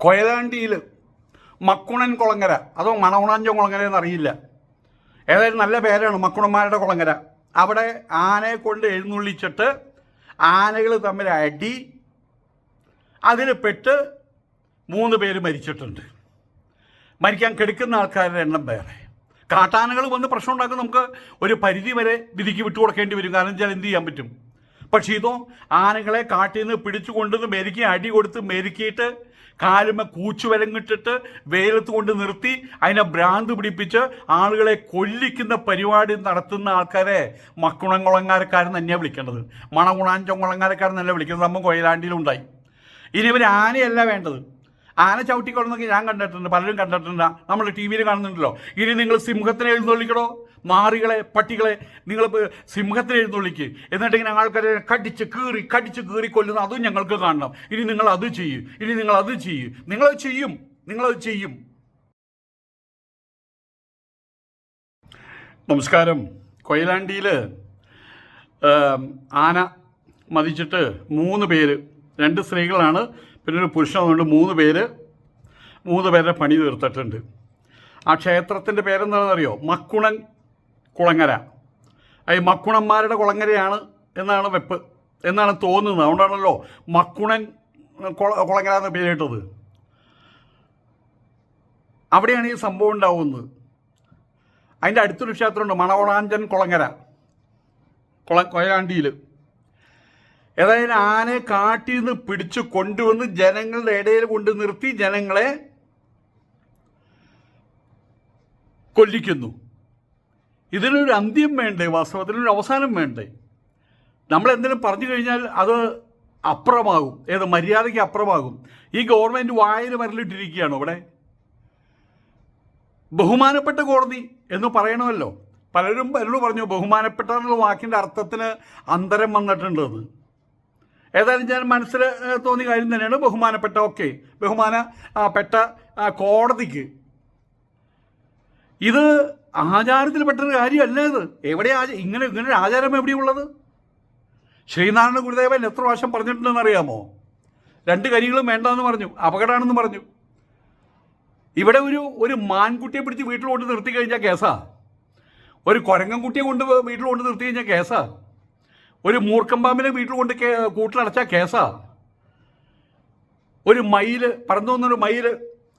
കൊയലാണ്ടിയിൽ മക്കുണൻ കുളങ്ങര അതോ മണവണാഞ്ചോ കുളങ്ങര എന്നറിയില്ല. ഏതായാലും നല്ല പേരാണ് മക്കുണന്മാരുടെ കുളങ്ങര. അവിടെ ആനയെ കൊണ്ട് എഴുന്നള്ളിച്ചിട്ട് ആനകൾ തമ്മിൽ അടി അതിൽ പെട്ട് മൂന്ന് പേര് മരിച്ചിട്ടുണ്ട്. മരിക്കാൻ കെടുക്കുന്ന ആൾക്കാരുടെ എണ്ണം വേറെ. കാട്ടാനകൾ വന്ന് പ്രശ്നം ഉണ്ടാക്കും നമുക്ക് ഒരു പരിധി വരെ വിധിക്ക് വിട്ടുകൊടുക്കേണ്ടി വരും. കാരണം വെച്ചാൽ എന്ത് ചെയ്യാൻ പറ്റും? പക്ഷേ ഇതോ ആനകളെ കാട്ടിൽ നിന്ന് പിടിച്ചു കൊണ്ടുവന്ന് മെരുക്കി അടി കൊടുത്ത് മെരുക്കിയിട്ട് കാലുമ കൂച്ചുവരങ്ങിട്ടിട്ട് വെയിലത്ത് കൊണ്ട് നിർത്തി അതിനെ ഭ്രാന്ത് പിടിപ്പിച്ച് ആളുകളെ കൊല്ലിക്കുന്ന പരിപാടി നടത്തുന്ന ആൾക്കാരെ മക്കുണംകുളങ്ങാരക്കാരൻ തന്നെയാണ് വിളിക്കേണ്ടത്. മണകുണാഞ്ചംകുളങ്ങാരക്കാരൻ തന്നെ വിളിക്കുന്നത് നമ്മൾ കൊയിലാണ്ടിയിലുണ്ടായി. ഇനി ഇവർ ആനയല്ല വേണ്ടത്. ആന ചവിട്ടിക്കൊള്ളുന്നൊക്കെ ഞാൻ കണ്ടിട്ടുണ്ട്. പലരും കണ്ടിട്ടുണ്ട്. നമ്മൾ ടി വിയിൽ കാണുന്നുണ്ടല്ലോ. ഇനി നിങ്ങൾ സിംഹത്തിനെ എഴുന്നള്ളിക്കണോ? നാറികളെ പട്ടികളെ നിങ്ങൾ സിംഹത്തിനെ എഴുന്നള്ളിക്ക്. എന്നിട്ട് ഇങ്ങനെ ആൾക്കാരെ കടിച്ച് കീറി കടിച്ച് കീറി കൊല്ലുന്ന അതും ഞങ്ങൾക്ക് കാണണം. ഇനി നിങ്ങൾ അത് ചെയ്യും ഇനി നിങ്ങൾ അത് ചെയ്യും. നിങ്ങളത് ചെയ്യും നിങ്ങളത് ചെയ്യും. നമസ്കാരം. കൊയിലാണ്ടിയിൽ ആന മതിച്ചിട്ട് മൂന്ന് പേര് രണ്ട് സ്ത്രീകളാണ് പിന്നെ ഒരു പുരുഷനുണ്ട് മൂന്ന് പേര് മൂന്ന് പേരെ പണി തീർത്തിട്ടുണ്ട്. ആ ക്ഷേത്രത്തിന്റെ പേരെന്താണെന്നറിയോ? മക്കുണൻ കുളങ്ങര. ഈ മക്കുണന്മാരുടെ കുളങ്ങരയാണ് എന്നാണ് വെപ്പ് എന്നാണ് തോന്നുന്നത്. അതുകൊണ്ടാണല്ലോ മക്കുണൻ കുള കുളങ്ങര എന്ന പേരിട്ടത്. അവിടെയാണ് ഈ സംഭവം ഉണ്ടാവുന്നത്. അതിന്റെ അടുത്തൊരു ക്ഷേത്രമുണ്ട് മണവളാഞ്ചൻ കുളങ്ങര കുള കൊയലാണ്ടിയിൽ ഏതായാലും ആനയെ കാട്ടിൽ നിന്ന് പിടിച്ചു കൊണ്ടുവന്ന് ജനങ്ങളുടെ ഇടയിൽ കൊണ്ട് നിർത്തി ജനങ്ങളെ കൊല്ലിക്കുന്നു. ഇതിനൊരു അന്ത്യം വേണ്ടേ? വാസ്തവത്തിനൊരു അവസാനം വേണ്ടേ? നമ്മൾ എന്തിനും പറഞ്ഞു കഴിഞ്ഞാൽ അത് അപ്പുറമാകും ഏത് മര്യാദയ്ക്ക് അപ്പുറമാകും ഈ ഗവൺമെന്റ് വായിൽ വരലിട്ടിരിക്കുകയാണോ ഇവിടെ ബഹുമാനപ്പെട്ട കോടതി എന്ന് പറയണമല്ലോ. പലരും പലരും പറഞ്ഞു ബഹുമാനപ്പെട്ട എന്നുള്ള വാക്കിന്റെ അർത്ഥത്തിന് അന്തരം വന്നിട്ടുണ്ടെന്ന് ഏതായാലും ഞാൻ മനസ്സിൽ തോന്നിയ കാര്യം തന്നെയാണ് ബഹുമാനപ്പെട്ട ഓക്കെ ബഹുമാനപ്പെട്ട പെട്ട കോടതിക്ക്. ഇത് ആചാരത്തിൽപ്പെട്ടൊരു കാര്യമല്ല ഇത്. എവിടെ ഇങ്ങനെ ഇങ്ങനെ ഒരു ആചാരം എവിടെയുള്ളത് ശ്രീനാരായണ ഗുരുദേവൻ എത്ര പ്രാവശ്യം പറഞ്ഞിട്ടുണ്ടെന്ന് അറിയാമോ? രണ്ട് കരികളും വേണ്ടെന്ന് പറഞ്ഞു അപകടമാണെന്ന് പറഞ്ഞു. ഇവിടെ ഒരു ഒരു മാൻകുട്ടിയെ പിടിച്ച് വീട്ടിൽ കൊണ്ട് നിർത്തി കഴിഞ്ഞാൽ കേസാ. ഒരു കുരങ്ങൻകുട്ടിയെ കൊണ്ട് വീട്ടിൽ കൊണ്ട് നിർത്തി കഴിഞ്ഞാൽ കേസാ. ഒരു മൂർക്കമ്പാമ്പിനെ വീട്ടിൽ കൊണ്ട് കൂട്ടിലടച്ചാൽ കേസാ. ഒരു മയിൽ പറന്നു വന്നൊരു മയിൽ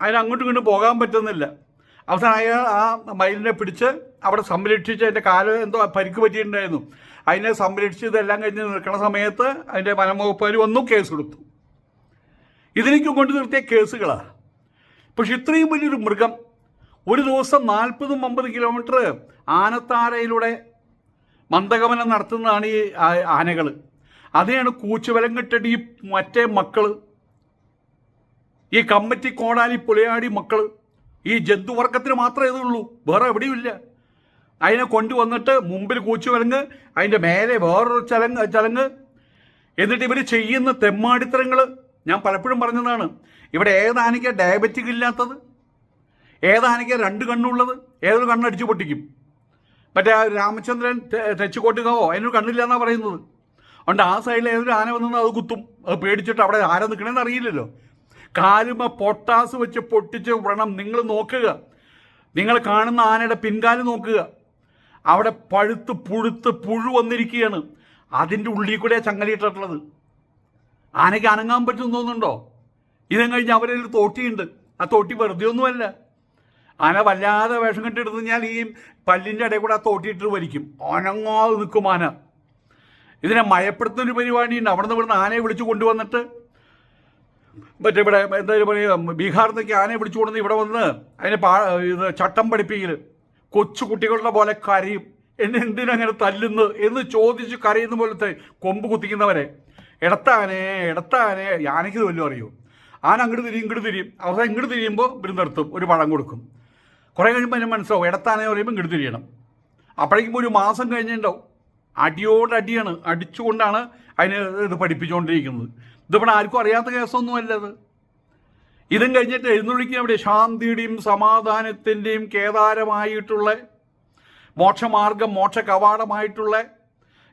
അതിന് അങ്ങോട്ടും ഇങ്ങോട്ടും പോകാൻ പറ്റുന്നില്ല. അവസാനം അയാൾ ആ മയിലിനെ പിടിച്ച് അവിടെ സംരക്ഷിച്ച് അതിന്റെ കാൽ എന്തോ പരിക്ക് പറ്റിയിട്ടുണ്ടായിരുന്നു. അതിനെ സംരക്ഷിച്ച് ഇതെല്ലാം കഴിഞ്ഞ് നിൽക്കുന്ന സമയത്ത് അതിന്റെ വനംവകുപ്പുകാർ വന്നു കേസ് കൊടുത്തു ഇതിലേക്ക് കൊണ്ട് നിർത്തിയ കേസുകളാണ് പക്ഷെ ഇത്രയും വലിയൊരു മൃഗം ഒരു ദിവസം നാൽപ്പതും അമ്പത് കിലോമീറ്റർ ആനത്താരയിലൂടെ മന്ദഗമനം നടത്തുന്നതാണ് ഈ ആനകൾ അതിനാണ് കൂച്ചുവലം കെട്ടിട്ട് ഈ മറ്റേ മക്കൾ ഈ കമ്മറ്റി കോടാലി പുലയാടി മക്കൾ ഈ ജന്തുവർഗത്തിന് മാത്രമേ ഇതുള്ളൂ. വേറെ എവിടെയും ഇല്ല. അതിനെ കൊണ്ടുവന്നിട്ട് മുമ്പിൽ കൂച്ചു വിലങ്ങ് അതിന്റെ മേലെ വേറൊരു ചലങ്ങ് ചലങ്ങ്. എന്നിട്ട് ഇവർ ചെയ്യുന്ന തെമ്മാടിത്തരങ്ങൾ ഞാൻ പലപ്പോഴും പറഞ്ഞതാണ്. ഇവിടെ ഏതാനിക്ക ഡയബറ്റിക് ഇല്ലാത്തത്? ഏതാനിക്ക രണ്ട് കണ്ണുള്ളത്? ഏതൊരു കണ്ണടിച്ചു പൊട്ടിക്കും? മറ്റേ രാമചന്ദ്രൻ രാമചന്ദ്രൻ തെച്ചുകോട്ടുകാവോ? അതിനൊരു കണ്ണില്ല എന്നാണ് പറയുന്നത്. അതുകൊണ്ട് ആ സൈഡിൽ ഏതൊരു ആന വന്നത് അത് കുത്തും. അത് പേടിച്ചിട്ട് അവിടെ ആര നിൽക്കണമെന്ന് അറിയില്ലല്ലോ. കാലുമ പൊട്ടാസ് വെച്ച് പൊട്ടിച്ച് വ്രണം നിങ്ങൾ നോക്കുക. നിങ്ങൾ കാണുന്ന ആനയുടെ പിൻകാൽ നോക്കുക. അവിടെ പഴുത്ത് പുഴുത്ത് പുഴു വന്നിരിക്കുകയാണ്. അതിന്റെ ഉള്ളിൽ കൂടെ ചങ്ങലിട്ടിട്ടുള്ളത് ആനയ്ക്ക് അനങ്ങാൻ പറ്റും തോന്നുന്നുണ്ടോ? ഇതും കഴിഞ്ഞ് അവരിൽ തോട്ടിയുണ്ട്. ആ തോട്ടി വെറുതെ ഒന്നുമല്ല. ആന വല്ലാതെ വേഷം കെട്ടിയെടുത്ത് ഞാൻ ഈ പല്ലിന്റെ ഇടയിൽ കൂടെ ആ തോട്ടിയിട്ട് വലിക്കും. അനങ്ങാതെ നിൽക്കും ആന. ഇതിനെ മയപ്പെടുത്തുന്ന ഒരു പരിപാടിയുണ്ട്. അവിടെ നിന്ന് ഇവിടുന്ന് ആനയെ വിളിച്ചു കൊണ്ടുവന്നിട്ട് മറ്റേ ഇവിടെ എന്തായാലും പറയുക ബീഹാറിൽ നിന്നൊക്കെ ആനയെ പിടിച്ചുകൊണ്ടെന്ന് ഇവിടെ വന്ന് അതിനെ പാ ഇത് ചട്ടം പഠിപ്പിക്കൽ കൊച്ചു കുട്ടികളുടെ പോലെ കരയും. എന്നെ എന്തിനങ്ങനെ തല്ലുന്നു എന്ന് ചോദിച്ച് കരയുന്ന പോലത്തെ കൊമ്പ് കുത്തിക്കുന്നവരെ. ഇടത്താനെ ഇടത്താനെ ആനയ്ക്ക് വല്ലതും അറിയോ? ആന അങ്ങോട്ട് തിരിയും ഇങ്ങോട്ട് തിരിയും. അവസാനം ഇങ്ങോട്ട് തിരിയുമ്പോൾ ഇവർ നിർത്തും ഒരു പഴം കൊടുക്കും. കുറേ കഴിയുമ്പോൾ അതിന് മനസ്സിലാവും ഇടത്താനെ പറയുമ്പോൾ ഇങ്ങോട്ട് തിരിയണം. അപ്പോഴേക്കും ഒരു മാസം കഴിഞ്ഞിട്ടുണ്ടാവും. അടിയോട് അടിയാണ് അടിച്ചുകൊണ്ടാണ് അതിന് ഇത് പഠിപ്പിച്ചുകൊണ്ടിരിക്കുന്നത്. ഇതിവിടെ ആർക്കും അറിയാത്ത കേസൊന്നുമല്ല അത് ഇതും കഴിഞ്ഞിട്ട് എഴുന്നൊഴിക്കുക അവിടെ ശാന്തിയുടെയും സമാധാനത്തിന്റെയും കേദാരമായിട്ടുള്ള മോക്ഷമാർഗം മോക്ഷ കവാടമായിട്ടുള്ള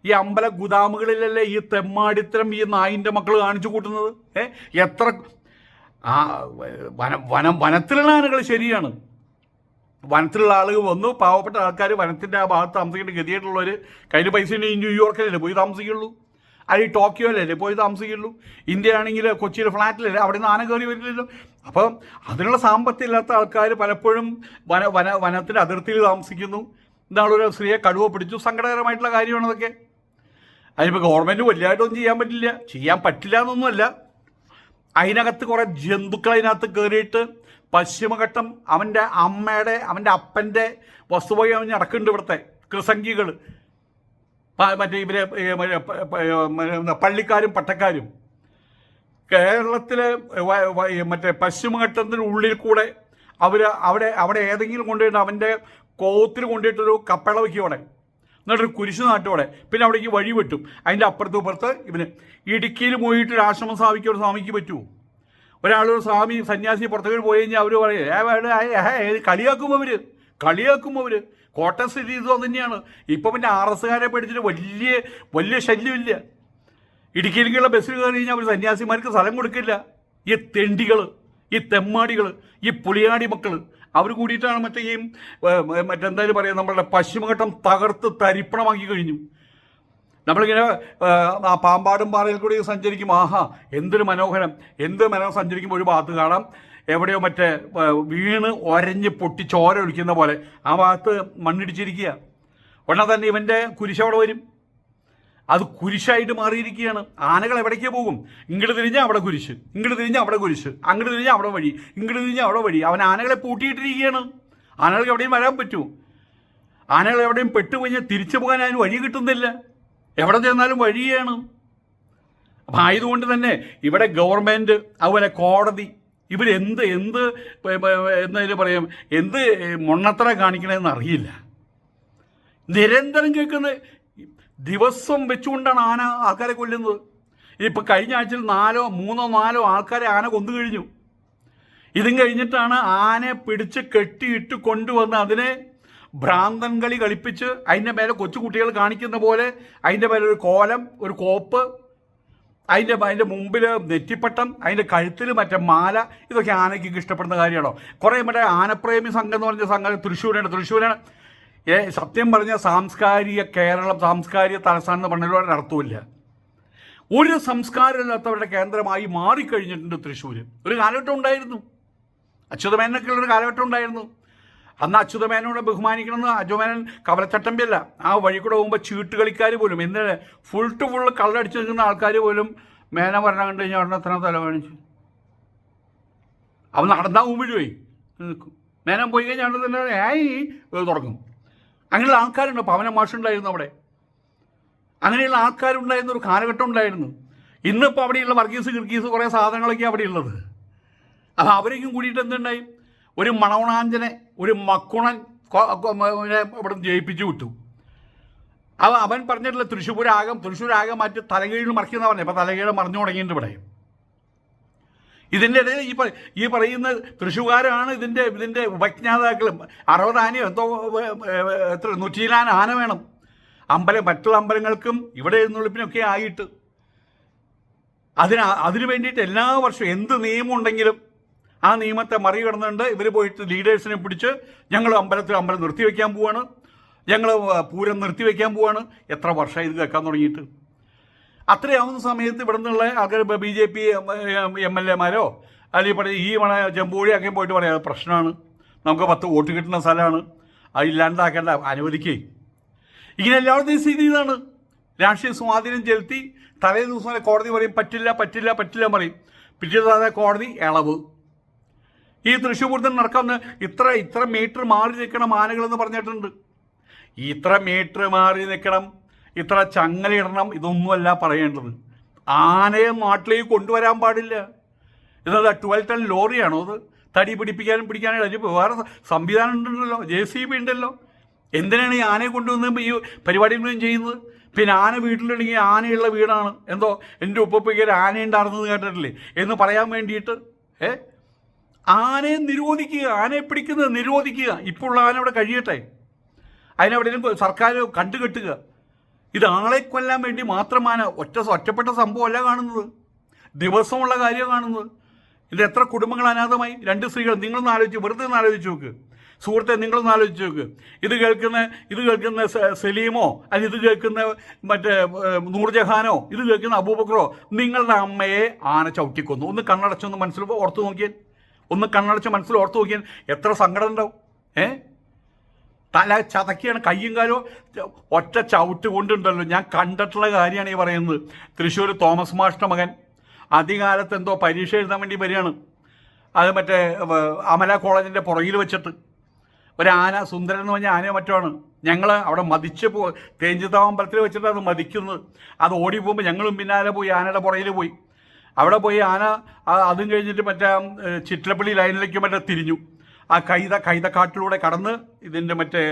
ഈ അമ്പല ഗുദാമുകളിലല്ലേ ഈ തെമ്മാടിത്തരം ഈ നായിന്റെ മക്കൾ കാണിച്ചു കൂട്ടുന്നത്? ഏ? എത്ര ആ വനം വനം വനത്തിലുള്ള ആനകൾ ശരിയാണ്. വനത്തിലുള്ള ആളുകൾ വന്നു. പാവപ്പെട്ട ആൾക്കാർ വനത്തിന്റെ ആ ഭാഗത്ത് താമസിക്കേണ്ട ഗതിയായിട്ടുള്ളവർ കയ്യിൽ പൈസ ന്യൂയോർക്കിലല്ലേ പോയി താമസിക്കുള്ളൂ. അല്ലെങ്കിൽ ടോക്കിയോയിലല്ലേ പോയി താമസിക്കുള്ളൂ? ഇന്ത്യ ആണെങ്കിൽ കൊച്ചിയിൽ ഫ്ലാറ്റിലല്ലേ? അവിടെ നിന്ന് ആന കയറി വരില്ലല്ലോ. അപ്പം അതിനുള്ള സാമ്പത്തികം ഇല്ലാത്ത ആൾക്കാർ പലപ്പോഴും വന വന വനത്തിന്റെ അതിർത്തിയിൽ താമസിക്കുന്നു. ഇന്നാളൊരു സ്ത്രീയെ കടുവ പിടിച്ചു. സങ്കടകരമായിട്ടുള്ള കാര്യമാണ് അതൊക്കെ. അതിനിപ്പോൾ ഗവൺമെന്റ് വലിയതായിട്ടൊന്നും ചെയ്യാൻ പറ്റില്ല. ചെയ്യാൻ പറ്റില്ല എന്നൊന്നുമല്ല അതിനകത്ത് കുറേ ജന്തുക്കൾ അതിനകത്ത് കയറിയിട്ട് പശ്ചിമഘട്ടം അവന്റെ അമ്മയുടെ അവന്റെ അപ്പന്റെ വസ്തുവകി അവൻ നടക്കുന്നുണ്ട് ഇവിടുത്തെ കൃസംഖികൾ മറ്റേ ഇവരെ പള്ളിക്കാരും പട്ടക്കാരും. കേരളത്തിലെ മറ്റേ പശ്ചിമഘട്ടത്തിന്റെ ഉള്ളിൽ കൂടെ അവർ അവിടെ അവിടെ ഏതെങ്കിലും കൊണ്ടുപോയിട്ട് അവന്റെ കോത്തിൽ കൊണ്ടുപോയിട്ടൊരു കപ്പള വയ്ക്കും അവിടെ. എന്നിട്ടൊരു കുരിശു നാട്ടും അവിടെ. പിന്നെ അവിടേക്ക് വഴി വെട്ടും. അതിന്റെ അപ്പുറത്ത് ഇവന് ഇടുക്കിയിൽ പോയിട്ട് ഒരു ആശ്രമം സ്ഥാപിക്കുക ഒരു സ്വാമിക്ക് പറ്റുമോ ഒരാളൊരു സ്വാമി സന്യാസി പുറത്തേക്ക് പോയി കഴിഞ്ഞാൽ അവർ പറയും കളിയാക്കും അവർ കളിയാക്കും അവർ കോട്ടയം സ്ഥിതി ഇത് തന്നെയാണ് ഇപ്പം പിന്നെ ആർ എസ്സുകാരെ പേടിച്ചിട്ട് വലിയ വലിയ ശല്യമില്ല. ഇടുക്കിയിലേക്കുള്ള ബസ്സിൽ കയറി കഴിഞ്ഞാൽ അവർ സന്യാസിമാർക്ക് സ്ഥലം കൊടുക്കില്ല. ഈ തെണ്ടികൾ ഈ തെമ്മാടികൾ ഈ പുളിയാടി മക്കൾ അവർ കൂടിയിട്ടാണ് മറ്റേ ഈ മറ്റെന്തായാലും പറയാം നമ്മളുടെ പശ്ചിമഘട്ടം തകർത്ത് തരിപ്പണമാക്കി കഴിഞ്ഞു. നമ്മളിങ്ങനെ ആ പാമ്പാടും പാറയിൽ കൂടി സഞ്ചരിക്കും. ആഹാ എന്തൊരു മനോഹരം. എന്ത് മനോഹരം സഞ്ചരിക്കുമ്പോൾ ഒരു ഭാഗത്ത് കാണാം. എവിടെയോ മറ്റേ വീണ് ഒരഞ്ഞ് പൊട്ടി ചോര ഒഴിക്കുന്ന പോലെ. ആ ഭാഗത്ത് മണ്ണിടിച്ചിരിക്കുക. ഉടനെ തന്നെ ഇവന്റെ കുരിശവിടെ വരും. അത് കുരിശായിട്ട് മാറിയിരിക്കുകയാണ്. ആനകൾ എവിടേക്ക് പോകും? ഇങ്ങോട്ട് തിരിഞ്ഞാൽ അവിടെ കുരിശ്. ഇങ്ങോട്ട് തിരിഞ്ഞാൽ അവിടെ കുരിശ്. അങ്ങോട്ട് തിരിഞ്ഞാൽ അവിടെ വഴി. ഇങ്ങോട്ട് തിരിഞ്ഞാൽ അവിടെ വഴി. അവൻ ആനകളെ പൂട്ടിയിട്ടിരിക്കുകയാണ്. ആനകൾക്ക് എവിടെയും വരാൻ പറ്റുമോ ആനകൾ എവിടെയും പെട്ടുകഴിഞ്ഞാൽ തിരിച്ചു പോകാൻ അതിന് വഴി കിട്ടുന്നില്ല. എവിടെ ചെന്നാലും വഴിയാണ്. അപ്പം ആയതുകൊണ്ട് തന്നെ ഇവിടെ ഗവൺമെന്റ് അതുപോലെ കോടതി ഇവരെന്ത് എന്ത് എന്ത് എന്നതിന് പറയാം? എന്ത് മൊണ്ണത്തറ കാണിക്കണമെന്ന് അറിയില്ല. നിരന്തരം കേൾക്കുന്ന ദിവസം വെച്ചുകൊണ്ടാണ് ആന ആൾക്കാരെ കൊല്ലുന്നത്. ഇപ്പം കഴിഞ്ഞ ആഴ്ചയിൽ നാലോ മൂന്നോ നാലോ ആൾക്കാരെ ആന കൊന്നു കഴിഞ്ഞു. ഇതും കഴിഞ്ഞിട്ടാണ് ആനയെ പിടിച്ച് കെട്ടിയിട്ട് കൊണ്ടുവന്ന് അതിനെ ഭ്രാന്തൻ കളി കളിപ്പിച്ച് അതിന്റെ മേലെ കൊച്ചുകുട്ടികൾ കാണിക്കുന്ന പോലെ അതിന്റെ മേലെ ഒരു കോലം ഒരു കോപ്പ് അതിന്റെ അതിന്റെ മുമ്പിൽ നെറ്റിപ്പട്ടം അതിന്റെ കഴുത്തിൽ മറ്റേ മാല ഇതൊക്കെ ആനയ്ക്ക് ഇഷ്ടപ്പെടുന്ന കാര്യമാണോ? കുറേ മറ്റേ ആനപ്രേമി സംഘം എന്ന് പറഞ്ഞ സംഘം തൃശ്ശൂരാണ് തൃശ്ശൂരാണ്. ഏ സത്യം പറഞ്ഞ സാംസ്കാരിക കേരളം സാംസ്കാരിക തലസ്ഥാനം എന്ന് പറഞ്ഞതിലൂടെ അർത്ഥമില്ല ഒരു സംസ്കാരമില്ലാത്തവരുടെ കേന്ദ്രമായി മാറിക്കഴിഞ്ഞിട്ടുണ്ട് തൃശ്ശൂർ ഒരു കാലഘട്ടം ഉണ്ടായിരുന്നു. അച്യുതമേനൊക്കെയുള്ളൊരു കാലഘട്ടം ഉണ്ടായിരുന്നു. അന്ന് അച്യുതമേനോടെ ബഹുമാനിക്കണമെന്ന് അജുമേനൻ കവലച്ചട്ടമ്പിയല്ല ആ വഴി കൂടെ പോകുമ്പോൾ ചീട്ട് കളിക്കാർ പോലും എന്തിന് ഫുൾ ടു ഫുൾ കള്ളടിച്ച് നിൽക്കുന്ന ആൾക്കാർ പോലും മേന പറഞ്ഞ കണ്ടു കഴിഞ്ഞാൽ ഉടനെ എത്ര തല കാണിച്ചു അവൻ നടന്നാൽ മുമ്പിൽ പോയി. നിൽക്കും. മേനം പോയി കഴിഞ്ഞാൽ തന്നെ ഏയ് തുടങ്ങും അങ്ങനെയുള്ള ആൾക്കാരുണ്ട്. പവന മാഷുണ്ടായിരുന്നു അവിടെ. അങ്ങനെയുള്ള ആൾക്കാരുണ്ടായിരുന്ന ഒരു കാലഘട്ടം ഉണ്ടായിരുന്നു. ഇന്നിപ്പോൾ അവിടെയുള്ള വർഗീസ് കിർഗീസ് കുറേ സാധനങ്ങളൊക്കെ അവിടെ ഉള്ളത് അപ്പോൾ അവരേക്കും കൂടിയിട്ട് എന്തുണ്ടായി? ഒരു മണവണാഞ്ചനെ ഒരു മക്കുണൻ ഇവിടെ ജയിപ്പിച്ചു വിട്ടു. അവ അവൻ പറഞ്ഞിട്ടില്ല തൃശ്ശൂരാകം തൃശ്ശൂരാകം മാറ്റി തലകീഴിൽ മറിക്കുന്ന പറഞ്ഞു അപ്പോൾ തലകീഴ് മറിഞ്ഞു തുടങ്ങിയിട്ടുണ്ട് ഇവിടെ. ഇതിന്റെ ഇടയിൽ ഈ ഈ പറയുന്ന തൃശ്ശൂകാരാണ് ഇതിന്റെ ഇതിന്റെ ഉപജ്ഞാതാക്കളും. അറുപത് ആനയോ എന്തോ എത്ര നൂറ്റിയിലാന ആന വേണം. അമ്പലം മറ്റുള്ള അമ്പലങ്ങൾക്കും ഇവിടെ എഴുന്നള്ളിപ്പിനൊക്കെ ആയിട്ട്. അതിന് അതിനു വേണ്ടിയിട്ട് എല്ലാ വർഷവും എന്ത് നിയമം ഉണ്ടെങ്കിലും ആ നിയമത്തെ മറികടന്നുകൊണ്ട് ഇവർ പോയിട്ട് ലീഡേഴ്സിനെ പിടിച്ച് ഞങ്ങൾ അമ്പലത്തിൽ അമ്പലം നിർത്തിവെക്കാൻ പോവാണ്. ഞങ്ങൾ പൂരം നിർത്തിവെക്കാൻ പോവാണ്. എത്ര വർഷമായി ഇത് കേൾക്കാൻ തുടങ്ങിയിട്ട്? അത്രയാവുന്ന സമയത്ത് ഇവിടെ നിന്നുള്ള ആൾക്കാർ B J P M L എമാരോ അല്ലെങ്കിൽ പറയും ഈ മണ ചെമ്പൂഴിയൊക്കെ പോയിട്ട് പറയാം അത് പ്രശ്നമാണ്. നമുക്ക് പത്ത് വോട്ട് കിട്ടുന്ന സ്ഥലമാണ്. അത് ഇല്ലാണ്ടാക്കേണ്ട അനുവദിക്കേ. ഇങ്ങനെ എല്ലാവരുടെയും സ്ഥിതി ഇതാണ്. രാഷ്ട്രീയ സ്വാധീനം ചെലുത്തി തലേ ദിവസം കോടതി പറയും പറ്റില്ല പറ്റില്ല പറ്റില്ല പറയും. പിറ്റേ കോടതി ഇളവ്. ഈ തൃശ്ശൂർ പൂരത്തിന് നടക്കാവുന്ന ഇത്ര ഇത്ര മീറ്റർ മാറി നിൽക്കണം ആനകളെന്ന് പറഞ്ഞിട്ടുണ്ട്. ഇത്ര മീറ്റർ മാറി നിൽക്കണം ഇത്ര ചങ്ങലയിടണം ഇതൊന്നുമല്ല പറയേണ്ടത്. ആനയെ നാട്ടിലേക്ക് കൊണ്ടുവരാൻ പാടില്ല. ഇതത് ട്വൽവ് ടൺ ലോറിയാണോ അത്? തടി പിടിപ്പിക്കാനും പിടിക്കാനും അതിന് വേറെ സംവിധാനം ഉണ്ടല്ലോ ജെ സി ബി ഉണ്ടല്ലോ. എന്തിനാണ് ഈ ആനയെ കൊണ്ടുവന്ന് ഈ പരിപാടി മുഴുവൻ ചെയ്യുന്നത്? പിന്നെ ആന വീട്ടിലുണ്ടെങ്കിൽ ആനയുള്ള വീടാണ്. എന്തോ എന്റെ ഉപ്പൊപ്പിക്കൊരു ഒരു ആന കേട്ടിട്ടില്ലേ? എന്ന് പറയാൻ വേണ്ടിയിട്ട് ഏ? ആനയെ നിരോധിക്കുക ആനയെ പിടിക്കുന്നത് നിരോധിക്കുക. ഇപ്പോഴുള്ള ആന അവിടെ കഴിയട്ടെ. അതിനെവിടെയും സർക്കാർ കണ്ടുകെട്ടുക. ഇത് ആളെ കൊല്ലാൻ വേണ്ടി മാത്രമാണ് ഒറ്റ ഒറ്റപ്പെട്ട സംഭവമല്ല കാണുന്നത്. ദിവസമുള്ള കാര്യം കാണുന്നത്. ഇത് എത്ര കുടുംബങ്ങൾ അനാഥമായി? രണ്ട് സ്ത്രീകൾ. നിങ്ങളൊന്ന് ആലോചിച്ച് വെറുതെ ഒന്ന് ആലോചിച്ച് നോക്ക്. സുഹൃത്തെ നിങ്ങളൊന്ന് ആലോചിച്ച് നോക്ക്. ഇത് കേൾക്കുന്ന ഇത് കേൾക്കുന്ന സലീമോ അല്ലെങ്കിൽ ഇത് കേൾക്കുന്ന മറ്റേ നൂർജഹാനോ ഇത് കേൾക്കുന്ന അബൂബക്കറോ നിങ്ങളുടെ അമ്മയെ ആന ചവിട്ടിക്കൊന്നു. ഒന്ന് കണ്ണടച്ചൊന്ന് മനസ്സിൽ ഓർത്തു നോക്കിയാൽ ഒന്ന് കണ്ണടച്ച് മനസ്സിൽ ഓർത്ത് നോക്കിയാൽ എത്ര സങ്കടം ഉണ്ടാവും. ഏ? തല ചതക്കിയാണ് കയ്യും കാലോ ഒറ്റ ചവിട്ട് കൊണ്ടുണ്ടല്ലോ. ഞാൻ കണ്ടിട്ടുള്ള കാര്യമാണ് ഈ പറയുന്നത്. തൃശ്ശൂർ തോമസ് മാഷ്ട മകൻ. അധികാലത്ത് എന്തോ പരീക്ഷ എഴുതാൻ വേണ്ടി വരികയാണ്. അത് മറ്റേ അമല കോളേജിന്റെ പുറകിൽ വെച്ചിട്ട്. ഒരു ആന സുന്ദരൻ എന്ന് പറഞ്ഞ ആനയോ മറ്റോ ആണ്. ഞങ്ങൾ അവിടെ മതിച്ച് പോ തേഞ്ചിത്താവമ്പലത്തിൽ വെച്ചിട്ട് അത് മതിക്കുന്നത്. അത് ഓടി പോകുമ്പോൾ ഞങ്ങളും പിന്നാലെ പോയി ആനയുടെ പുറയിൽ പോയി. അവിടെ പോയി ആന അതും കഴിഞ്ഞിട്ട് മറ്റേ ചിറ്റലപ്പള്ളി ലൈനിലേക്ക് മറ്റേ തിരിഞ്ഞു. ആ കൈത കൈതക്കാട്ടിലൂടെ കടന്ന് ഇതിന്റെ മറ്റേ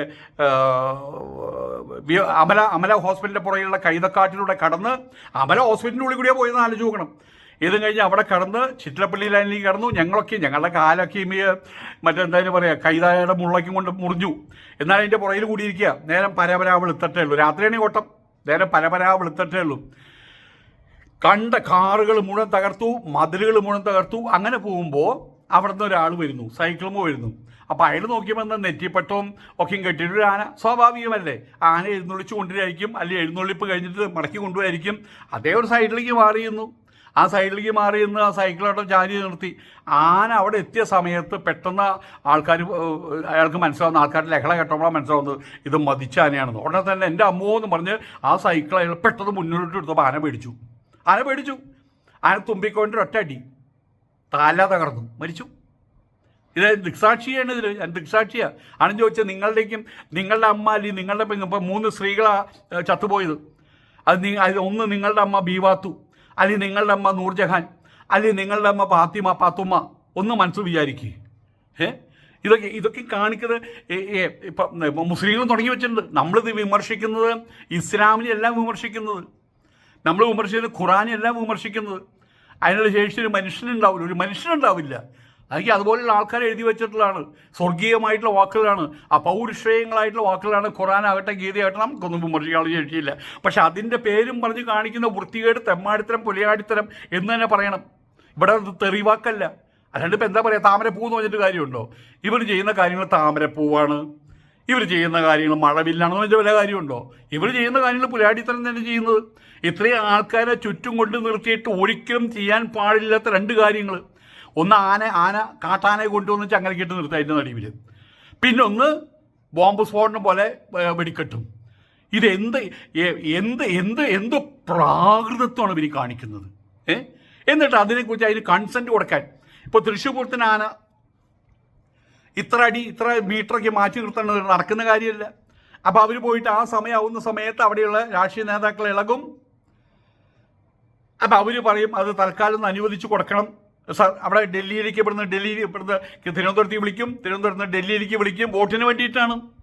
അമല അമല ഹോസ്പിറ്റലിന്റെ പുറകിലുള്ള കൈതക്കാട്ടിലൂടെ കടന്ന് അമല ഹോസ്പിറ്റലിന്റെ ഉള്ളിൽ കൂടിയാണ് പോയെന്ന് ആലോചിച്ച് നോക്കണം. ഇതും കഴിഞ്ഞ് അവിടെ കടന്ന് ചിറ്റലപ്പള്ളി ലൈനിലേക്ക് കടന്നു. ഞങ്ങളൊക്കെ ഞങ്ങളുടെ കാലൊക്കെ ഈ മറ്റെന്തായാലും പറയുക കൈതായുടെ മുള്ളക്കും കൊണ്ട് മുറിഞ്ഞു. എന്നാൽ അതിന്റെ പുറകിൽ കൂടിയിരിക്കുക. നേരം പരപരാ വെളുത്തട്ടേ ഉള്ളൂ. രാത്രിയാണ് ഓട്ടം. നേരം പരപരാ വെളുത്തട്ടേ ഉള്ളൂ. കണ്ട കാറുകൾ മുഴുവൻ തകർത്തു മതിലുകൾ മുഴുവൻ തകർത്തു. അങ്ങനെ പോകുമ്പോൾ അവിടെ നിന്ന് ഒരാൾ വരുന്നു സൈക്കിളുമോ വരുന്നു. അപ്പോൾ അയാൾ നോക്കിയപ്പോൾ എന്താ നെറ്റിപ്പട്ടവും ഒക്കെയും കെട്ടിയിട്ട് ഒരു ആന. സ്വാഭാവികമല്ലേ? ആന എഴുന്നള്ളിച്ച് കൊണ്ടുവരായിരിക്കും അല്ലെങ്കിൽ എഴുന്നള്ളിപ്പ് കഴിഞ്ഞിട്ട് മടക്കി കൊണ്ടുപോയിരിക്കും അതേ ഒരു സൈഡിലേക്ക് മാറിയുന്നു ആ സൈഡിലേക്ക് മാറി നിന്ന് ആ സൈക്കിളോട്ടം ചാരി നിർത്തി. ആന അവിടെ എത്തിയ സമയത്ത് പെട്ടെന്ന് ആൾക്കാർ അയാൾക്ക് മനസ്സിലാവുന്ന ആൾക്കാരുടെ ലഹള കെട്ടുമ്പോൾ മനസ്സിലാവുന്നത് ഇത് മതിച്ച ആനയാണെന്ന്. ഉടനെ തന്നെ എന്റെ അമ്മോ എന്ന് പറഞ്ഞ് ആ സൈക്കിൾ അയാൾ പെട്ടെന്ന് മുന്നോട്ട് എടുത്തപ്പോൾ ആന പേടിച്ചു. ആന പേടിച്ചു. ആന തുമ്പിക്കൊണ്ട് ഒറ്റ അടി. തല തകർന്നു. മരിച്ചു. ഇത് ദൃക്സാക്ഷിയാണ് ഇതിൽ ഞാൻ ദൃക്സാക്ഷിയാണ് ആണ് ചോദിച്ചത് നിങ്ങളുടെയും നിങ്ങളുടെ അമ്മ അല്ലെങ്കിൽ നിങ്ങളുടെ പെങ്ങ് ഇപ്പം മൂന്ന് സ്ത്രീകളാണ് ചത്തുപോയത്. അത് നി ഒന്ന് നിങ്ങളുടെ അമ്മ ബീവാത്തു. അല്ലെങ്കിൽ നിങ്ങളുടെ അമ്മ നൂർജഹാൻ. അല്ലെങ്കിൽ നിങ്ങളുടെ അമ്മ പാത്തിമ പാത്തുമ്മ ഒന്ന് മനസ്സ് വിചാരിക്കുക ഏ ഇതൊക്കെ ഇതൊക്കെ കാണിക്കുന്നത് ഇപ്പം മുസ്ലിങ്ങൾ തുടങ്ങി വെച്ചിട്ടുണ്ട്. നമ്മളിത് വിമർശിക്കുന്നത് ഇസ്ലാമിനെ എല്ലാം വിമർശിക്കുന്നത്. നമ്മൾ വിമർശിക്കുന്നത് ഖുറാനല്ല വിമർശിക്കുന്നത്. അതിനുള്ള ശേഷി ഒരു മനുഷ്യനുണ്ടാവില്ല. ഒരു മനുഷ്യനുണ്ടാവില്ല. അതൊക്കെ അതുപോലെയുള്ള ആൾക്കാർ എഴുതി വെച്ചിട്ടുള്ളതാണ്. സ്വർഗീയമായിട്ടുള്ള വാക്കുകളാണ്. ആ അപൗരുഷയങ്ങളായിട്ടുള്ള വാക്കുകളാണ് ഖുറാനാകട്ടെ ഗീതയാകട്ടെ നമുക്കൊന്നും വിമർശിക്കാനുള്ള ശേഷിയില്ല. പക്ഷെ അതിന്റെ പേരും പറഞ്ഞ് കാണിക്കുന്ന വൃത്തികേട് തെമ്മാടിത്തരം പുലിയാടിത്തരം എന്ന് തന്നെ പറയണം. ഇവിടെ തെറിവാക്കല്ല. അല്ലാണ്ട് ഇപ്പം എന്താ പറയുക താമരപ്പൂ എന്ന് പറഞ്ഞിട്ട് കാര്യമുണ്ടോ? ഇവർ ചെയ്യുന്ന കാര്യങ്ങൾ താമരപ്പൂവാണ്. ഇവർ ചെയ്യുന്ന കാര്യങ്ങൾ മഴവില്ലാണെന്ന് വെച്ചാൽ വല്ല കാര്യമുണ്ടോ? ഇവർ ചെയ്യുന്ന കാര്യങ്ങൾ പുലാടിത്തരം തന്നെ ചെയ്യുന്നത്. ഇത്രയും ആൾക്കാരെ ചുറ്റും കൊണ്ട് നിർത്തിയിട്ട് ഒരിക്കലും ചെയ്യാൻ പാടില്ലാത്ത രണ്ട് കാര്യങ്ങൾ ഒന്ന് ആന ആന കാട്ടാനെ കൊണ്ടുവന്ന് കെട്ടി അതിന്റെ നടുവിൽ പിന്നെ ഒന്ന് ബോംബ് സ്ഫോടനം പോലെ വെടിക്കെട്ടും. ഇതെന്ത് എന്ത് എന്ത് എന്ത് പ്രാകൃതത്വമാണ് ഇവർ കാണിക്കുന്നത്? ഏ? എന്നിട്ട് അതിനെക്കുറിച്ച് അതിന് കൺസെന്റ് കൊടുക്കാൻ. ഇപ്പോൾ തൃശ്ശൂർ പൂരത്തിന് ആന ഇത്ര അടി ഇത്ര മീറ്ററൊക്കെ മാറ്റി നിർത്തേണ്ടത് നടക്കുന്ന കാര്യമല്ല. അപ്പോൾ അവർ പോയിട്ട് ആ സമയമാവുന്ന സമയത്ത് അവിടെയുള്ള രാഷ്ട്രീയ നേതാക്കൾ ഇളകും. അപ്പം അവർ പറയും അത് തൽക്കാലം അനുവദിച്ച് കൊടുക്കണം. അവിടെ ഡൽഹിയിലേക്ക് ഇവിടുന്ന് ഡൽഹി ഇവിടുന്ന് തിരുവനന്തപുരത്തേക്ക് വിളിക്കും. തിരുവനന്തപുരത്ത് ഡൽഹിയിലേക്ക് വിളിക്കും. വോട്ടിന് വേണ്ടിയിട്ടാണ്.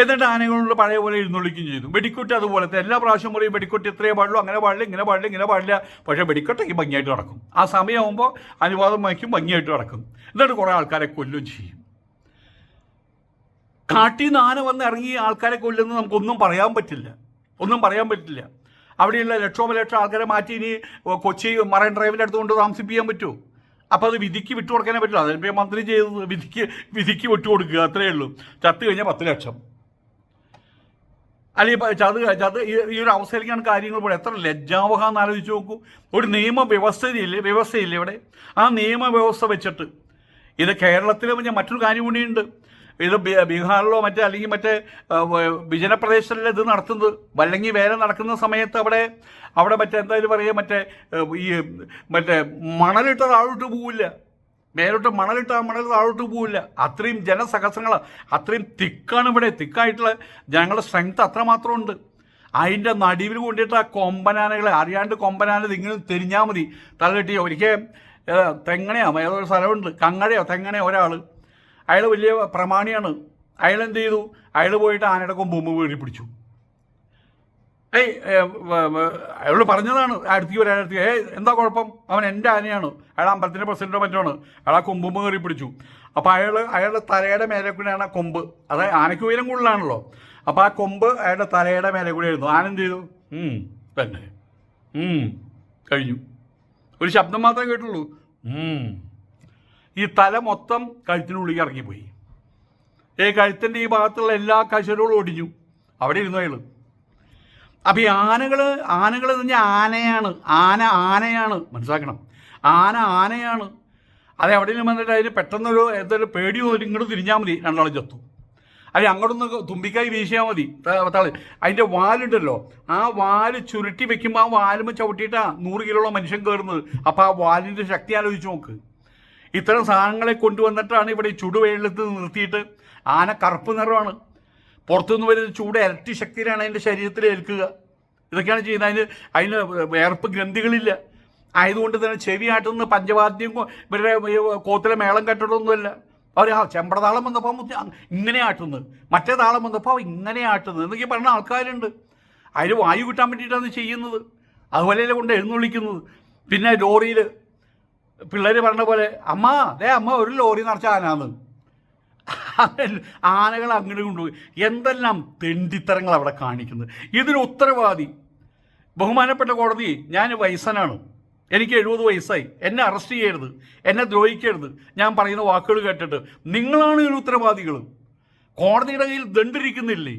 എന്നിട്ട് ആനകളുള്ള പഴയ പോലെ എഴുന്നള്ളിക്കുകയും ചെയ്തു. വെടിക്കുട്ടി അതുപോലത്തെ എല്ലാ പ്രാവശ്യം പറയും വെടിക്കുട്ടി ഇത്രയേ പാടുള്ളൂ അങ്ങനെ പാടില്ല ഇങ്ങനെ പാടില്ല ഇങ്ങനെ പാടില്ല. പക്ഷേ വെടിക്കെട്ടൊക്കെ ഭംഗിയായിട്ട് നടക്കും. ആ സമയമാകുമ്പോൾ അനുവാദം വാങ്ങിക്കും ഭംഗിയായിട്ട് നടക്കും. എന്നിട്ട് കുറേ ആൾക്കാരെ കൊല്ലും ചെയ്യും. കാട്ടിൽ നിന്ന് ആന വന്ന് ഇറങ്ങി ആൾക്കാരെ കൊല്ലുന്നത് നമുക്കൊന്നും പറയാൻ പറ്റില്ല. ഒന്നും പറയാൻ പറ്റില്ല. അവിടെയുള്ള ലക്ഷോപലക്ഷം ആൾക്കാരെ മാറ്റി ഇനി കൊച്ചി മറൈൻ ഡ്രൈവിന്റെ അടുത്ത് കൊണ്ട് താമസിപ്പിക്കാൻ പറ്റുമോ അപ്പോൾ അത് വിധിക്ക് വിട്ടു കൊടുക്കാനേ പറ്റില്ല അതിനിപ്പോൾ മന്ത്രി ചെയ്തത് വിധിക്ക് വിധിക്ക് വിട്ടു കൊടുക്കുക അത്രയേ ഉള്ളൂ. ചത്തു കഴിഞ്ഞാൽ പത്ത് ലക്ഷം. അല്ലെങ്കിൽ ചത് ചത് ഈ- ഒരു അവസ്ഥയിലേക്കാണ് കാര്യങ്ങൾ പോലെ എത്ര ലജ്ജാവഹാന്ന് ആലോചിച്ച് നോക്കൂ. ഒരു നിയമവ്യവസ്ഥയില്ലേ വ്യവസ്ഥയില്ലേ ഇവിടെ? ആ നിയമവ്യവസ്ഥ വെച്ചിട്ട് ഇത് കേരളത്തിലും ഞാൻ മറ്റൊരു കാര്യം കൂടിയുണ്ട്. ഇത് ബീഹാറിലോ മറ്റേ അല്ലെങ്കിൽ മറ്റേ വിജനപ്രദേശത്തിലെ ഇത് നടത്തുന്നത്. വല്ലെങ്കിൽ വേല നടക്കുന്ന സമയത്ത് അവിടെ അവിടെ മറ്റേ എന്തായാലും പറയുക മറ്റേ ഈ മറ്റേ മണലിട്ട താഴോട്ട് പോവില്ല. മേലോട്ട് മണലിട്ട് ആ മണൽ താഴോട്ട് പോവില്ല. അത്രയും ജനസഹസ്രങ്ങൾ അത്രയും തിക്കാണ് ഇവിടെ. തിക്കായിട്ടുള്ള ജനങ്ങളുടെ സ്ട്രെങ്ത് അത്രമാത്രം ഉണ്ട് അതിന്റെ നടുവിൽ കൊണ്ടിട്ട് ആ കൊമ്പനാനകളെ അറിയാണ്ട് കൊമ്പനാന ഇങ്ങനെ തിരിഞ്ഞാൽ മതി. തലകെട്ടി ഒരിക്കൽ തെങ്ങണയോ ഏതൊരു സ്ഥലമുണ്ട്. കങ്ങഴയോ തെങ്ങണയോ ഒരാൾ അയാൾ വലിയ പ്രമാണിയാണ്. അയാൾ എന്ത് ചെയ്തു? അയാൾ പോയിട്ട് ആനയുടെ കൊമ്പ് വീഴി പിടിച്ചു. ഏയ് അയാളോട് പറഞ്ഞതാണ് അടുത്തേക്ക് വരാൻ അടുത്തേക്ക്. ഏയ് എന്താ കുഴപ്പം? അവൻ എന്റെ ആനയാണ്. അയാൾ അമ്പലത്തിന്റെ പ്രസിഡന്റോ മറ്റാണ് അയാൾ ആ കൊമ്പുമ്പ് കയറി പിടിച്ചു. അപ്പോൾ അയാൾ അയാളുടെ തലയുടെ മേലെ കൂടെയാണ് ആ കൊമ്പ്. അത് ആനയ്ക്ക് ഉയരം കൂടുതലാണല്ലോ. അപ്പോൾ ആ കൊമ്പ് അയാളുടെ തലയുടെ മേലെ കൂടെ ആയിരുന്നു. ആന എന്ത് ചെയ്തു? തന്നെ. കഴിഞ്ഞു. ഒരു ശബ്ദം മാത്രമേ കേട്ടുള്ളൂ. ഈ തല മൊത്തം കഴുത്തിനുള്ളിൽ ഇറങ്ങിപ്പോയി. ഈ കഴുത്തിന്റെ ഈ ഭാഗത്തുള്ള എല്ലാ കശരുകളും ഒടിഞ്ഞു. അവിടെ ഇരുന്നു അയാൾ അപ്പം ഈ ആനകൾ ആനകൾ എന്ന് പറഞ്ഞാൽ ആനയാണ്. ആന ആനയാണ്. മനസ്സിലാക്കണം? ആന ആനയാണ്. അത് എവിടെയെങ്കിലും വന്നിട്ട് അതിന് പെട്ടെന്നൊരു എന്തൊരു പേടിയോ ഇങ്ങോട്ട് തിരിഞ്ഞാൽ മതി. രണ്ടാളും ചത്തു. അല്ലെങ്കിൽ അങ്ങോട്ടൊന്ന് തുമ്പിക്കായി വീശിയാൽ മതി. ത- അതിന്റെ വാലുണ്ടല്ലോ. ആ വാൽ ചുരുട്ടി വെക്കുമ്പോൾ ആ വാലുമ്പോൾ ചവിട്ടിയിട്ടാണ് നൂറ് കിലോയുള്ള മനുഷ്യൻ കയറുന്നത് അപ്പോൾ ആ വാലിന്റെ ശക്തി ആലോചിച്ച് നോക്ക്. ഇത്തരം സാധനങ്ങളെ കൊണ്ടുവന്നിട്ടാണ് ഇവിടെ ചുടുവെള്ളത്ത് നിർത്തിയിട്ട് ആന കറുപ്പ് നിറമാണ് പുറത്തുനിന്ന് വരുന്ന ചൂട് ഇരട്ടി ശക്തിയിലാണ് അതിന്റെ ശരീരത്തിൽ ഏൽക്കുക. ഇതൊക്കെയാണ് ചെയ്യുന്നത്. അതിന് അതിന് വേർപ്പ് ഗ്രന്ഥികളില്ല. ആയതുകൊണ്ട് തന്നെ ചെവി ആട്ടുന്ന പഞ്ചവാദ്യം ഇവരുടെ കോത്തിലെ മേളം കെട്ടിടമൊന്നുമല്ല അവർ ആ ചെമ്പടതാളം വന്നപ്പോൾ ഇങ്ങനെ ആട്ടുന്നത്. മറ്റേ താളം വന്നപ്പോൾ ഇങ്ങനെ ആട്ടുന്നത് എന്നൊക്കെ പറഞ്ഞ ആൾക്കാരുണ്ട്. അതിന് വായു കിട്ടാൻ വേണ്ടിയിട്ടാണ് ചെയ്യുന്നത്. അതുപോലെയല്ലേ കൊണ്ട് എഴുന്നള്ളിക്കുന്നത്. പിന്നെ ലോറിയിൽ പിള്ളേർ പറഞ്ഞ പോലെ അമ്മ ദേ അമ്മ ഒരു ലോറി നിറച്ച ആനാന്ന് ആനകൾ അങ്ങനെ കൊണ്ടുപോയി. എന്തെല്ലാം തെണ്ടിത്തരങ്ങൾ അവിടെ കാണിക്കുന്നത്. ഇതിന് ഉത്തരവാദി ബഹുമാനപ്പെട്ട കോടതി ഞാൻ വയസ്സനാണ്. എനിക്ക് എഴുപത് വയസ്സായി. എന്നെ അറസ്റ്റ് ചെയ്യരുത്. എന്നെ ദ്രോഹിക്കരുത്. ഞാൻ പറയുന്ന വാക്കുകൾ കേട്ടിട്ട് നിങ്ങളാണ് ഇതിന് ഉത്തരവാദികൾ കോടതിയുടെ കയ്യിൽ ദണ്ടിരിക്കുന്നില്ലേ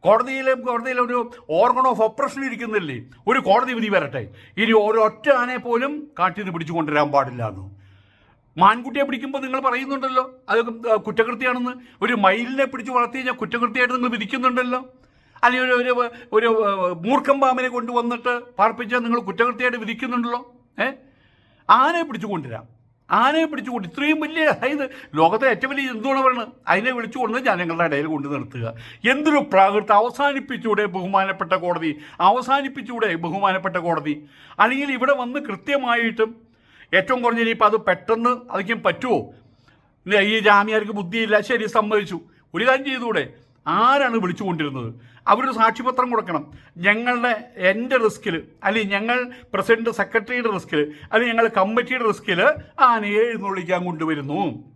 കോടതിയിലെ കോടതിയിൽ ഒരു ഓർഗൺ ഓഫ് ഓപ്പറേഷൻ ഇരിക്കുന്നില്ലേ? ഒരു കോടതി വിധി വരട്ടെ. ഇനി ഒരൊറ്റ ആനയെ പോലും കാട്ടിൽ നിന്ന് പിടിച്ചു കൊണ്ടുവരാൻ പാടില്ല മാൻകുട്ടിയെ പിടിക്കുമ്പോൾ നിങ്ങൾ പറയുന്നുണ്ടല്ലോ. അത് കുറ്റകൃത്യമാണെന്ന് ഒരു മയിലിനെ പിടിച്ച് വളർത്തി കഴിഞ്ഞാൽ കുറ്റകൃത്യമായിട്ട് നിങ്ങൾ വിധിക്കുന്നുണ്ടല്ലോ. അല്ലെങ്കിൽ ഒരു ഒരു ഒരു മൂർഖം പാമ്പിനെ കൊണ്ടുവന്നിട്ട് പാർപ്പിച്ചാൽ നിങ്ങൾ കുറ്റകൃത്യമായിട്ട് വിധിക്കുന്നുണ്ടല്ലോ. ഏ? ആനയെ പിടിച്ചു കൊണ്ടുവരാം. ആനയെ പിടിച്ചു കൊണ്ട് ഇത്രയും വലിയ അതായത് ലോകത്തെ ഏറ്റവും വലിയ ജന്തുവാണ് പറയുന്നത് അതിനെ വിളിച്ചു കൊണ്ട് ജനങ്ങളുടെ ഇടയിൽ കൊണ്ട് നിർത്തുക. എന്തൊരു പ്രാകൃതം. അവസാനിപ്പിച്ചൂടെ ബഹുമാനപ്പെട്ട കോടതി. അവസാനിപ്പിച്ചൂടെ ബഹുമാനപ്പെട്ട കോടതി. അല്ലെങ്കിൽ ഇവിടെ വന്ന് കൃത്യമായിട്ടും ഏറ്റവും കുറഞ്ഞ ഇനിയിപ്പോൾ അത് പെട്ടെന്ന് അതിക്കും പറ്റുമോ ഈ ജാമ്യാർക്ക് ബുദ്ധിയില്ല. ശരി സമ്മതിച്ചു. ഒരു കാര്യം ചെയ്തുകൂടെ ആരാണ് വിളിച്ചുകൊണ്ടിരുന്നത്? അവരൊരു സാക്ഷിപത്രം കൊടുക്കണം. ഞങ്ങളുടെ എന്റെ റിസ്കിൽ അല്ലെങ്കിൽ ഞങ്ങൾ പ്രസിഡന്റ് സെക്രട്ടറിയുടെ റിസ്കിൽ അല്ലെങ്കിൽ ഞങ്ങൾ കമ്മിറ്റിയുടെ റിസ്കിൽ ആനയെ എഴുന്നള്ളിക്കാൻ കൊണ്ടുവരുന്നു.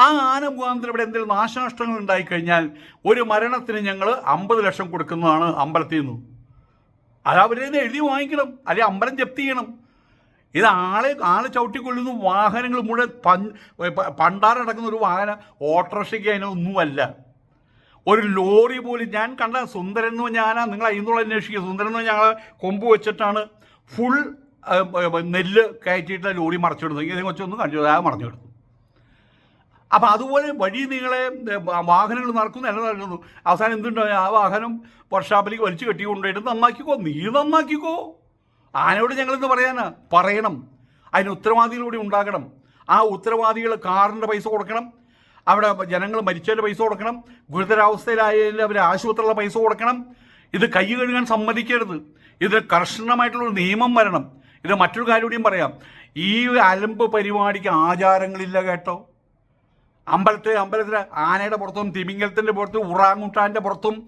ആ ആന മുഖാന്തരം ഇവിടെ എന്തെങ്കിലും നാശനഷ്ടങ്ങൾ ഉണ്ടായിക്കഴിഞ്ഞാൽ ഒരു മരണത്തിന് ഞങ്ങൾ അമ്പത് ലക്ഷം കൊടുക്കുന്നതാണ് അമ്പലത്തിൽ നിന്ന്. അത് അവരെ എഴുതി വാങ്ങിക്കണം. അല്ലെങ്കിൽ അമ്പലം ജപ്തി ചെയ്യണം. ഇത് ആളെ ആളെ ചവിട്ടിക്കൊള്ളുന്ന വാഹനങ്ങൾ മുഴുവൻ പണ്ടാറടക്കുന്ന ഒരു വാഹനം ഓട്ടോറിക്ഷയ്ക്ക് അതിനൊന്നുമല്ല ഒരു ലോറി പോലും ഞാൻ കണ്ട സുന്ദരൻ എന്ന് ഞാനാ നിങ്ങൾ അതിനുള്ള അന്വേഷിക്കുക സുന്ദരൻ എന്ന് ഞങ്ങൾ കൊമ്പ് വെച്ചിട്ടാണ് ഫുൾ നെല്ല് കയറ്റിയിട്ട് ലോറി മറച്ചിടുന്നത്. ഇതിനെ കൊച്ചൊന്നും കാണിച്ചു ആ മറഞ്ഞിടുന്നു അപ്പം അതുപോലെ വഴി നിങ്ങളെ വാഹനങ്ങൾ നടക്കുന്നു എന്നെ നടക്കുന്നു. അവസാനം എന്തുണ്ടോ ആ വാഹനം വർഷാപ്പിലേക്ക് വലിച്ചു കെട്ടി കൊണ്ടുപോയിട്ട് നന്നാക്കിക്കോ നീ നന്നാക്കിക്കോ. ആനയോട് ഞങ്ങളെന്ന് പറയാനാ? പറയണം. അതിന് ഉത്തരവാദികളൂടെ ഉണ്ടാകണം. ആ ഉത്തരവാദികൾ കാറിന്റെ പൈസ കൊടുക്കണം. അവിടെ ജനങ്ങൾ മരിച്ചതിന്റെ പൈസ കൊടുക്കണം. ഗുരുതരാവസ്ഥയിലായാലും അവർ ആശുപത്രിയിലുള്ള പൈസ കൊടുക്കണം. ഇത് കൈ കഴുകാൻ സമ്മതിക്കരുത്. ഇത് കർശനമായിട്ടുള്ളൊരു നിയമം വരണം. ഇത് മറ്റൊരു കാര്യം പറയാം. ഈ അലമ്പ് പരിപാടിക്ക് ആചാരങ്ങളില്ല കേട്ടോ. അമ്പലത്തെ അമ്പലത്തിലെ ആനയുടെ പുറത്തും തിമിംഗലത്തിന്റെ പുറത്തും ഉറാങ്ങുട്ടാന്റെ പുറത്തും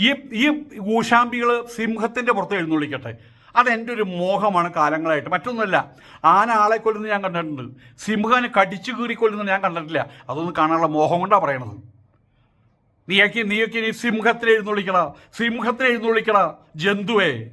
ഈ ഈ ഊഷാമ്പികൾ സിംഹത്തിന്റെ പുറത്ത് എഴുന്നള്ളിക്കട്ടെ. അതെന്റെ ഒരു മോഹമാണ് കാലങ്ങളായിട്ട്. മറ്റൊന്നുമല്ല ആന ആളെ കൊല്ലുന്നത് ഞാൻ കണ്ടിട്ടുണ്ട്. സിംഹനെ കടിച്ചു കീറി ഞാൻ കണ്ടിട്ടില്ല. അതൊന്നും കാണാനുള്ള മോഹം കൊണ്ടാണ് പറയണത്. നീയൊക്കെ നീയൊക്കെ നീ സിംഹത്തിൽ എഴുന്നള്ളിക്കടാ സിംഹത്തിൽ ജന്തുവേ.